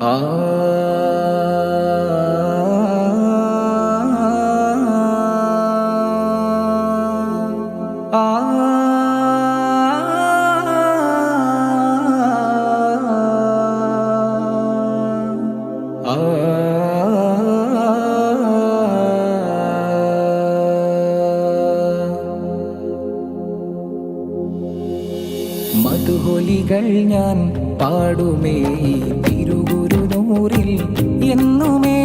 啊。മധുഹൊലികൾ ഞാൻ പാടുമേ. തിരുഗുരുനൂറിൽ എന്നുമേ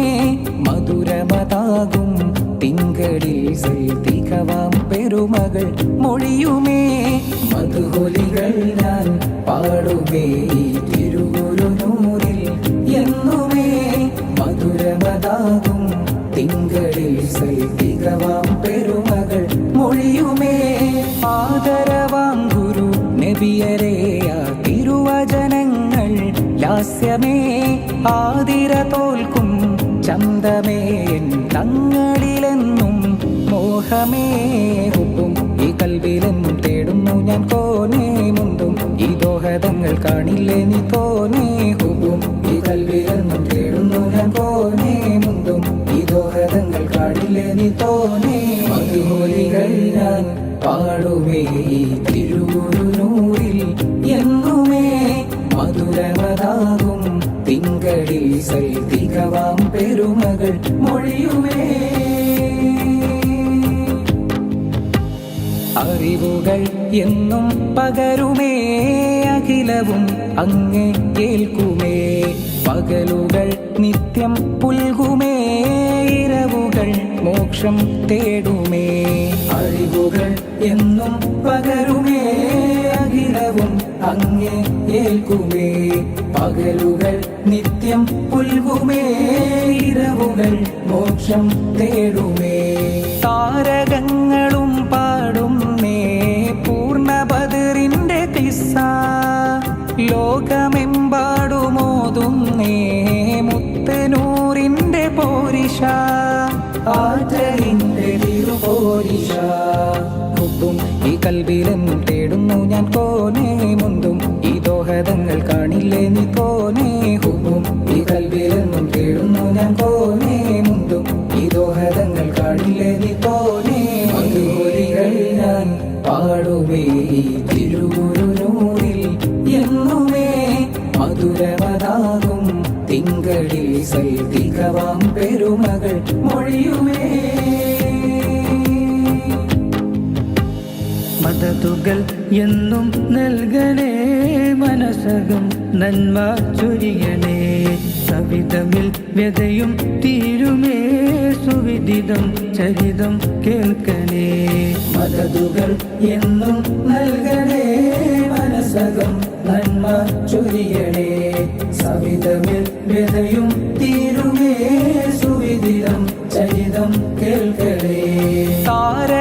മധുരമതാകും. തിങ്കളിൽ തികവാം പെരുമകൾ മൊഴിയുമേ. മധുഹൊലികൾ ഞാൻ പാടുമേ. തിരുഗുരുനൂറിൽ എന്നുമേ മധുരമതാകും. തിങ്കളിൽ തികവാം പെരുമകൾ ഗുരു നബിയരേയ തിരുവചനങ്ങൾ ലാസ്യമേ ആതിര തോൽക്കും ചന്തമേ തങ്ങളിലെന്നും മോഹമേ ഹുബും ഈ കൽവിലെന്നും തേടുന്നു ഞാൻ കോനേ മുന്തും ഈ ദോഹതങ്ങൾ കാണില്ലേ നീ തോനേ ഹുബും ഈ കൽവിലെന്നും തേടുന്നു ഞാൻ കോനേ മുന്തും ഈ ദോഹതങ്ങൾ കാണില്ലേ നീ തോനേ. മധുഹോലികൾ ഞാൻ പാടുമേ ഈ തിരുവുരുനൂറിൽ മധുരമതാകും തിങ്കളിൽ സൈതികവാം പെരുമകൾ മൊഴിയുമേ. അറിവുകൾ എന്നും പകരുമേ. അഖിലവും അങ്ങേ കേൾക്കുമേ പകലുകൾ നിത്യം പുൽകുമേ. ഇരവുകൾ മോക്ഷം തേടുമേ. അറിവുകൾ എന്നും പകരുമേ. അഖിലവും അങ്ങേ ഏൽക്കുമേ. പകലുകൾ നിത്യം പുൽകുമേ. ഇരവുകൾ മോക്ഷം തേടുമേ. താരകങ്ങളും പാടുന്നേ. പൂർണബദറിന്റെ കിസ്സ ലോകമെമ്പാടുമോതുന്നേ. മുത്തനൂറിന്റെ പോരിഷ ഈ ദോഹതങ്ങൾ കാണില്ലേ നീ കോനേ ഹുബും ഈ കൽവിലെന്നും കേഴുന്നു ഞാൻ കോനേ മുന്തും ഈ ദോഹതങ്ങൾ കാണില്ലേ നീ കോനേ മധുഹോലികൾ ഞാൻ പാടുവേ ഈ തിരുഗുരുനൂറിൽ എന്നുമേ മധുരമതാകും തിങ്കളിൽ സൈതികവാം പെരുമകൾ മൊഴിയുമേ. മദതുകൾ എന്നും നൽകണേ മനസകം നന്മ ചൊരിയണേ. സവിതമിൽ വ്യതയും തീരുമേ സുവിദിതം ചരിതം കേൾക്കണേ. മദതുകൾ എന്നും നൽകണേ മനസകം നന്മ ചൊരിയണേ. സവിതമിൽ വ്യതയും തീരുമേ സുവിദിതം ചരിതം കേൾക്കണേ. താരകങ്ങളും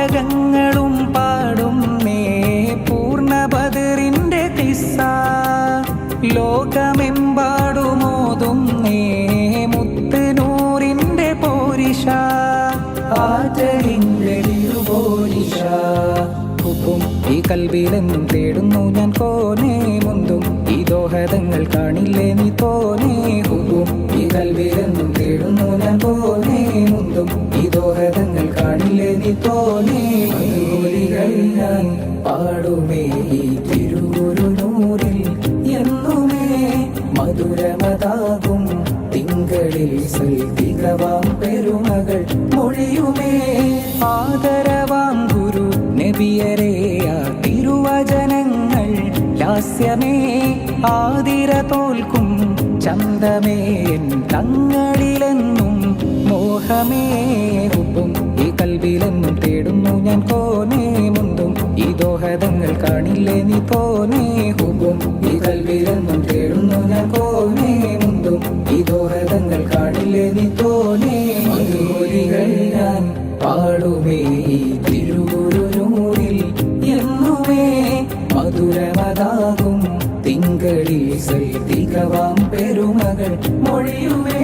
കൽവിലെന്നും തേടുന്നു ഞാൻ കോനെ മുന്തും. ഈ ദോഹതങ്ങൾ കാണില്ലേ നീ തോനെ ഹുബും ഈ കൽവിലെന്നും തേടുന്നു ഞാൻ കോനെ മുന്തും. ഈ ദോഹതങ്ങൾ കാണില്ലേ നീ തോനെ മധുഹോലികൾ ഞാൻ പാടുമേ ഈ തിരുഗുരുനൂറിൽ എന്നുമേ മധുരമതാകും. തിങ്കളിൽ സൈതികവാം പെരുമകൾ. ആതിര തോൽക്കും ചന്തമേൻ തങ്ങളിലെന്നും മോഹമേ ഹുബും ഈ കൽവിലെന്നും തേടുന്നു ഞാൻ കോനേ മുന്തും ഈ ദോഹതങ്ങൾ കാണില്ലേ നീ പോനേ ഹുബും ഈ കൽവിലെന്നും തേടുന്നു ഞാൻ കോനേ മുന്തും ഈ ദോഹതങ്ങൾ കാണില്ലേ നീ തോനേ மகளீசை தீக்கவாம் பெருமகள் மொழியுமே.